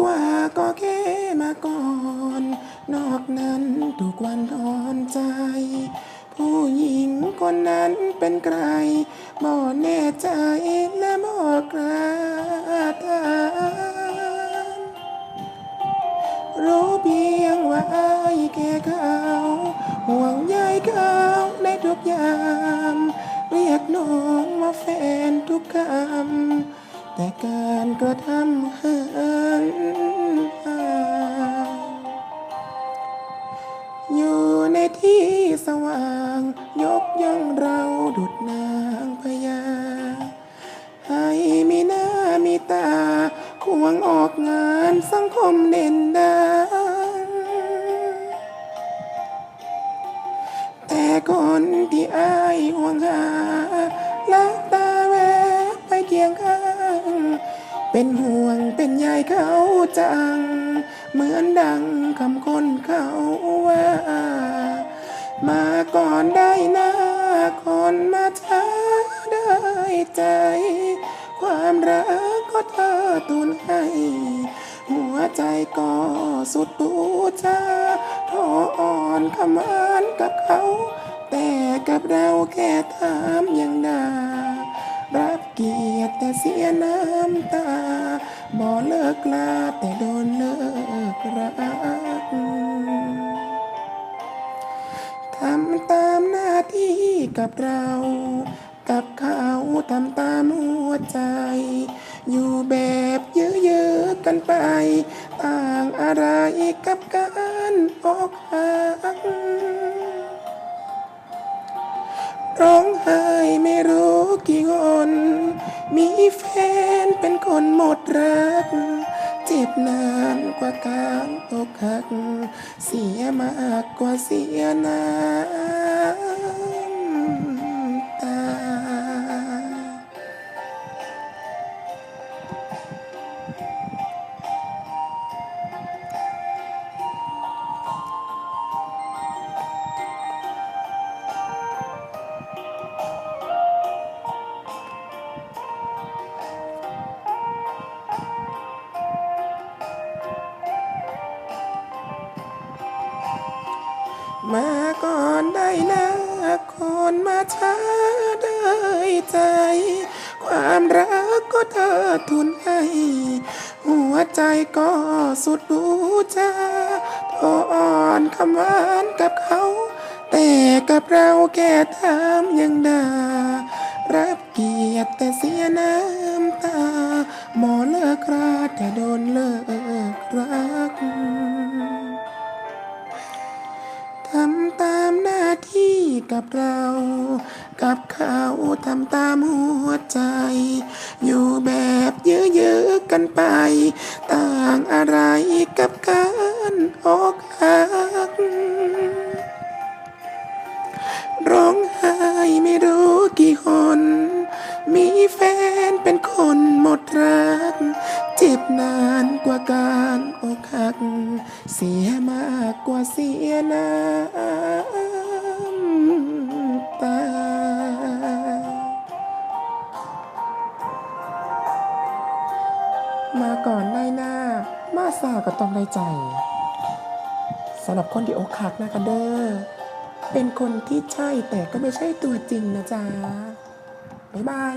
กว่าก็เค่มาก่อน นอกนั้นทุกวันร้อนใจ ผู้หญิงคนนั้นเป็นใครบ่แน่ใจและบ่กล้าทานรู้เพียงว่าอายแก่เขาห่วงใยเขาในทุกยาม เรียกน้องมาแฟนทุกคำแต่การกระทำ เราดุดนางพญา ให้มีหน้ามีตา ควงออกงานสังคมเด่นดัง แต่คนที่อายห่วงหาลับตาแวบไปเคียงข้าง เป็นห่วงเป็นใยเขาจัง เหมือนดังคำ ความรักก็เธอตุนให้ หัวใจก็สุดปูชาทออ่อนขมานกับเขา แต่กับเราแค่ถามยังดารับเกียรติแต่เสียน้ำตาบ่เลิกลาแต่โดนเลิกรักทำตามหน้าที่กับเรา ทำตามหัวใจ อยู่แบบเยื้อๆกันไป ต่างอะไรกับการอกหักร้องไห้ไม่รู้กี่คนมีแฟนเป็นคนหมดรัก เจ็บนานกว่าการอกหัก เสียมากกว่าเสียน้ำต มาก่อนได้นะคนมาช้าได้ใจ ความรักก็เธอทุนให้หัวใจก็สุดบูชาทออ่อนคำหวานกับเขา แต่กับเราแค่ถามยังดารับเกียรติแต่เสียน้ำตา หมอเลิกราแต่โดนเลิกรักำตามหน้าที่กับเรา กับเขาทำตามหัวใจ อยู่แบบเยื้อๆกันไป ต่างอะไรกับการอกหักร้องไห้ไม่ ก เสียมากกว่าเสียน้ำตา มาก่อนได้หน้า มาสาก็ต้องได้ใจสำหรับคนที่อกหักนะคะเด้อเป็นคนที่ใช่แต่ก็ไม่ใช่ตัวจริงนะจ๊ะบ๊ายบาย